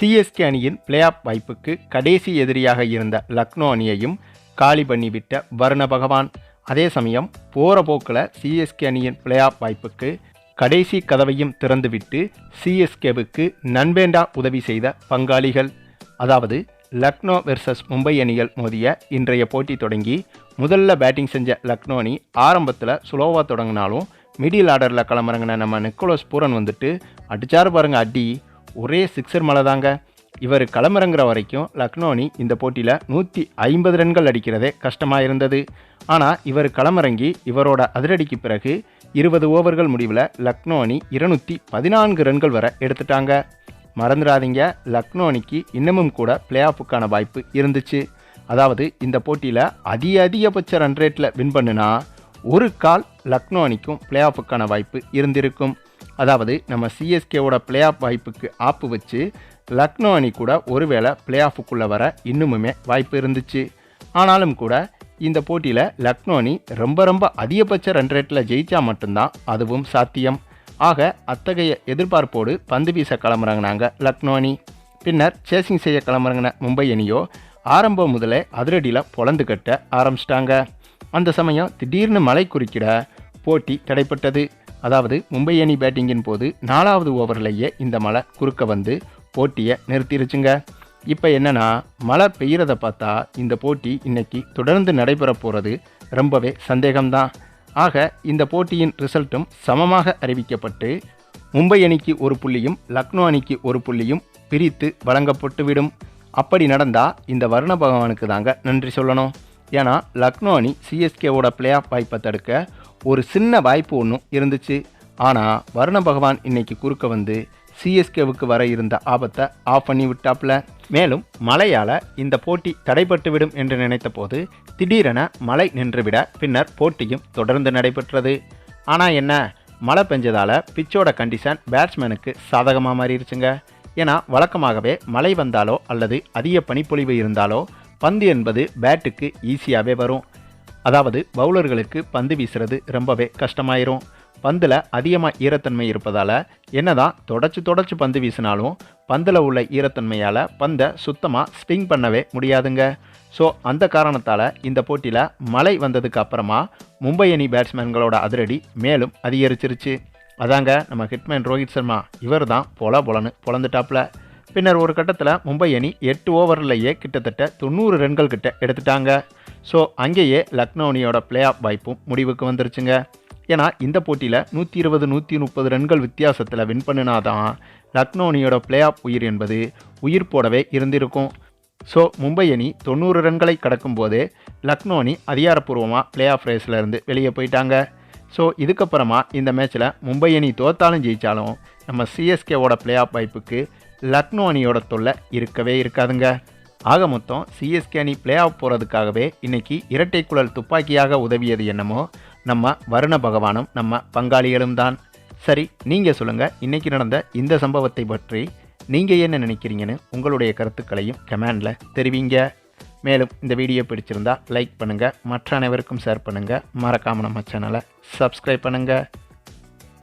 CSK அணியின் play off வாய்ப்புக்கு கடைசி எதிரியாக இருந்த லக்னோ அணியையும் காலி பண்ணிவிட்ட வருண பகவான். அதே சமயம் போகிற போக்கில் சிஎஸ்கே அணியின் பிளே ஆஃப் வாய்ப்புக்கு கடைசி கதவையும் திறந்துவிட்டு சிஎஸ்கேவுக்கு நண்பேண்டா உதவி செய்த பங்காளிகள். அதாவது லக்னோ வெர்சஸ் மும்பை அணிகள் மோதிய இன்றைய போட்டி தொடங்கி முதல்ல பேட்டிங் செஞ்ச லக்னோ அணி ஆரம்பத்தில் சுலோவாக தொடங்கினாலும் மிடில் ஆர்டரில் களமிறங்கின நம்ம நிக்கோலஸ் பூரன் வந்துட்டு அடிச்சார் பாருங்க அடி. ஒரே சிக்ஸர் மலை தாங்க. இவர் களமிறங்குற வரைக்கும் லக்னோனி இந்த போட்டியில் நூற்றி ஐம்பது ரன்கள் அடிக்கிறதே கஷ்டமாக இருந்தது. ஆனால் இவர் களமிறங்கி இவரோட அதிரடிக்கு பிறகு இருபது ஓவர்கள் முடிவில் லக்னோனி இருநூற்றி பதினான்கு ரன்கள் வரை எடுத்துட்டாங்க. மறந்துடாதீங்க லக்னோனிக்கு இன்னமும் கூட பிளே ஆஃபுக்கான வாய்ப்பு இருந்துச்சு. அதாவது இந்த போட்டியில் அதி அதிகபட்ச ரன் ரேட்டில் வின் பண்ணுனா ஒரு கால் லக்னோ அணிக்கும் பிளே ஆஃபுக்கான வாய்ப்பு இருந்திருக்கும். அதாவது நம்ம சிஎஸ்கேவோட பிளே ஆஃப் வாய்ப்புக்கு ஆப்பு வச்சு லக்னோ அணி கூட ஒருவேளை பிளே ஆஃபுக்குள்ளே வர இன்னுமுமே வாய்ப்பு இருந்துச்சு. ஆனாலும் கூட இந்த போட்டியில் லக்னோ அணி ரொம்ப ரொம்ப அதிகபட்ச ரன் ரேட்டில் ஜெயித்தா மட்டும்தான் அதுவும் சாத்தியம். ஆக அத்தகைய எதிர்பார்ப்போடு பந்து வீச கிளம்புறாங்கனாங்க லக்னோ அணி. பின்னர் சேசிங் செய்ய களமிறங்கின மும்பை அணியோ ஆரம்பம் முதலே அதிரடியில் பொலந்து கட்ட ஆரம்பிச்சிட்டாங்க. அந்த சமயம் திடீர்னு மழை குறுக்கிட போட்டி தடைப்பட்டது. அதாவது மும்பை அணி பேட்டிங்கின் போது நாலாவது ஓவர்லேயே இந்த மழை குறுக்க வந்து போட்டியை நிறுத்திருச்சுங்க. இப்போ என்னென்னா மழை பெய்கிறத பார்த்தா இந்த போட்டி இன்னைக்கு தொடர்ந்து நடைபெற போகிறது ரொம்பவே சந்தேகம்தான். ஆக இந்த போட்டியின் ரிசல்ட்டும் சமமாக அறிவிக்கப்பட்டு மும்பை அணிக்கு ஒரு புள்ளியும் லக்னோ அணிக்கு ஒரு புள்ளியும் பிரித்து வழங்கப்பட்டுவிடும். அப்படி நடந்தால் இந்த வருண பகவானுக்கு தாங்க நன்றி சொல்லணும். ஏன்னா லக்னோ அணி சிஎஸ்கேவோட பிளே ஆஃப் வாய்ப்பை தடுக்க ஒரு சின்ன வாய்ப்பு ஒன்றும் இருந்துச்சு. ஆனால் வருண பகவான் இன்னைக்கு குறுக்க வந்து சிஎஸ்கேவுக்கு வர இருந்த ஆபத்தை ஆஃப் பண்ணி விட்டாப்ல. மேலும் மழையால் இந்த போட்டி தடைபட்டுவிடும் என்று நினைத்தபோது திடீரென மழை நின்றுவிட பின்னர் போட்டியும் தொடர்ந்து நடைபெற்றது. ஆனால் என்ன மழை பெஞ்சதால் பிச்சோட கண்டிஷன் பேட்ஸ்மேனுக்கு சாதகமாக மாறிடுச்சுங்க ஏன்னா வழக்கமாகவே மழை வந்தாலோ அல்லது அதிக பனிப்பொழிவு இருந்தாலோ பந்து என்பது பேட்டுக்கு ஈஸியாகவே வரும். அதாவது பவுலர்களுக்கு பந்து வீசுறது ரொம்பவே கஷ்டமாயிரும். பந்தில் அதிகமாக ஈரத்தன்மை இருப்பதால் என்னதான் தொடச்சு தொடச்சு பந்து வீசினாலும் பந்தில் உள்ள ஈரத்தன்மையால் பந்தை சுத்தமாக ஸ்விங் பண்ணவே முடியாதுங்க. ஸோ அந்த காரணத்தால் இந்த போட்டியில் மழை வந்ததுக்கு அப்புறமா மும்பை அணி பேட்ஸ்மேன்களோட அதிரடி மேலும் அதிகரிச்சிருச்சு. அதாங்க நம்ம ஹிட்மேன் ரோஹித் சர்மா இவர் தான் பொல பொலன்னு பொலந்துட்டாப்ல. பின்னர் ஒரு கட்டத்தில் மும்பை அணி எட்டு ஓவர்லேயே கிட்டத்தட்ட தொண்ணூறு ரன்கள் கிட்ட எடுத்துட்டாங்க. ஸோ அங்கேயே லக்னோ அணியோட பிளே ஆஃப் வாய்ப்பும் முடிவுக்கு வந்துருச்சுங்க. ஏன்னா இந்த போட்டியில் நூற்றி இருபது நூற்றி முப்பது ரன்கள் வித்தியாசத்தில் வின் பண்ணினாதான் லக்னோ அணியோட பிளே ஆஃப் உயிர் என்பது உயிர் போடவே இருந்திருக்கும். ஸோ மும்பை அணி தொண்ணூறு ரன்களை கடக்கும் போதே லக்னோ அணி அதிகாரப்பூர்வமாக பிளே ஆஃப் ரேஸ்லேருந்து வெளியே போயிட்டாங்க. ஸோ இதுக்கப்புறமா இந்த மேட்ச்சில் மும்பை அணி தோத்தாலும் ஜெயித்தாலும் நம்ம சிஎஸ்கேவோட பிளே ஆஃப் வாய்ப்புக்கு லக்னோ அணியோட தொல்லை இருக்கவே இருக்காதுங்க. ஆக மொத்தம் சிஎஸ்கே அணி பிளே ஆஃப் போகிறதுக்காகவே இன்னைக்கு இரட்டை குழல் துப்பாக்கியாக உதவியது என்னமோ நம்ம வருண பகவானும் நம்ம பங்காளிகளும் தான். சரி நீங்கள் சொல்லுங்கள் இன்னைக்கு நடந்த இந்த சம்பவத்தை பற்றி நீங்கள் என்ன நினைக்கிறீங்கன்னு உங்களுடைய கருத்துக்களையும் கமெண்டில் தெரிவிங்க. மேலும் இந்த வீடியோ பிடிச்சிருந்தா லைக் பண்ணுங்கள் மற்ற அனைவருக்கும் ஷேர் பண்ணுங்கள் மறக்காமல் நம்ம சேனலை சப்ஸ்கிரைப் பண்ணுங்கள்